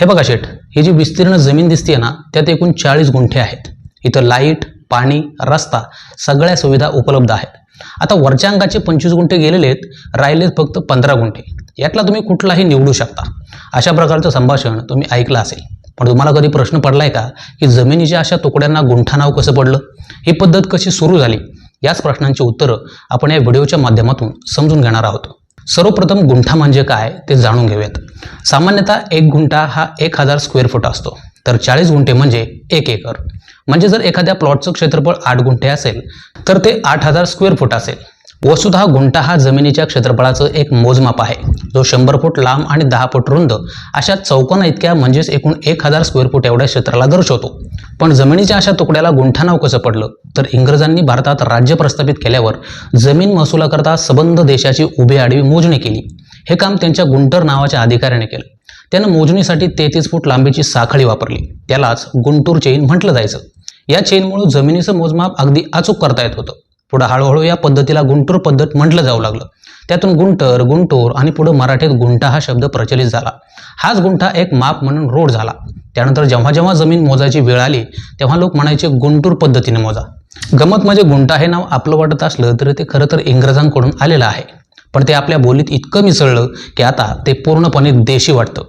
हे बघा शेठ ही जी विस्तीर्ण जमीन दिसते ना त्यात एकूण चाळीस गुंठे आहेत. इथं लाइट पाणी रस्ता सगळ्या सुविधा उपलब्ध आहेत. आता वरच्या अंगाचे पंचवीस गुंठे गेलेले आहेत राहिलेत फक्त पंधरा गुंठे. यातला तुम्ही कुठलाही निवडू शकता. अशा प्रकारचं संभाषण तुम्ही ऐकलं असेल. पण तुम्हाला कधी प्रश्न पडलाय का की जमिनीच्या अशा तुकड्यांना गुंठा नाव कसं पडलं? ही पद्धत कशी सुरू झाली? याच प्रश्नांची उत्तरं आपण या व्हिडिओच्या माध्यमातून समजून घेणार आहोत. सर्वप्रथम गुंठा म्हणजे काय ते जाणून घेऊयात. सामान्यतः एक गुंठा हा एक हजार स्क्वेअर फूट असतो. तर चाळीस गुंठे म्हणजे एक एकर. म्हणजे जर एखाद्या प्लॉटचं क्षेत्रफळ आठ गुंठे असेल तर ते आठ हजार स्क्वेअर फूट असेल. वस्तुतः गुंठा हा जमिनीच्या क्षेत्रफळाचं एक मोजमाप आहे. जो शंभर फूट लांब आणि दहा फूट रुंद अशा चौकोना इतक्या म्हणजेच एकूण एक हजार स्क्वेअर फूट एवढ्या क्षेत्राला दर्शवतो. पण जमिनीच्या अशा तुकड्याला गुंठा नाव कसं पडलं? तर इंग्रजांनी भारतात राज्य प्रस्थापित केल्यावर जमीन महसुलाकरता सबंध देशाची उभी आडवी मोजणी केली. हे काम त्यांच्या गुंटर नावाच्या अधिकाऱ्याने केलं. त्यानं मोजणीसाठी तेहतीस फूट लांबीची साखळी वापरली. त्यालाच गुंटूर चेन म्हटलं जायचं. या चेनमुळे जमिनीचं मोजमाप अगदी अचूक करता येत होतं. पुढं हळूहळू या पद्धतीला गुंटूर पद्धत म्हटलं जाऊ लागलं. त्यातून गुंटर गुंटूर आणि पुढं मराठीत गुंठा हा शब्द प्रचलित झाला. हाच गुंठा एक माप म्हणून रोड झाला. त्यानंतर जेव्हा जेव्हा जमीन मोजायची वेळ आली तेव्हा लोक म्हणायचे गुंटूर पद्धतीने मोजा. गमत म्हणजे गुंठा हे नाव आपलं वाटत असलं तरी ते खरं तर इंग्रजांकडून आलेलं आहे. पण ते आपल्या बोलीत इतकं मिसळलं की आता ते पूर्णपणे देशी वाटतं.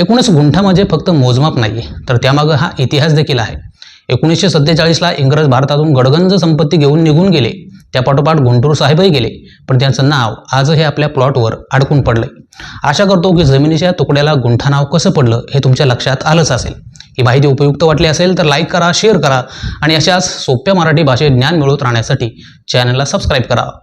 एकूणच गुंठा म्हणजे फक्त मोजमाप नाही तर त्यामागं हा इतिहास देखील आहे. एकोणीसशे सत्तेचाळीसला इंग्रज भारतातून गडगंज संपत्ती घेऊन निघून गेले. त्यापाठोपाठ गुंटूर साहेबही गेले. पण त्यांचं नाव आजही आपल्या प्लॉटवर अडकून पडलंय. आशा करतो की जमिनीच्या तुकड्याला गुंठा नाव कसं पडलं हे तुमच्या लक्षात आलंच असेल. ही माहिती उपयुक्त वाटली असेल तर लाईक करा शेअर करा आणि अशाच सोप्या मराठी भाषेत ज्ञान मिळवत राहण्यासाठी चॅनलला सबस्क्राईब करा.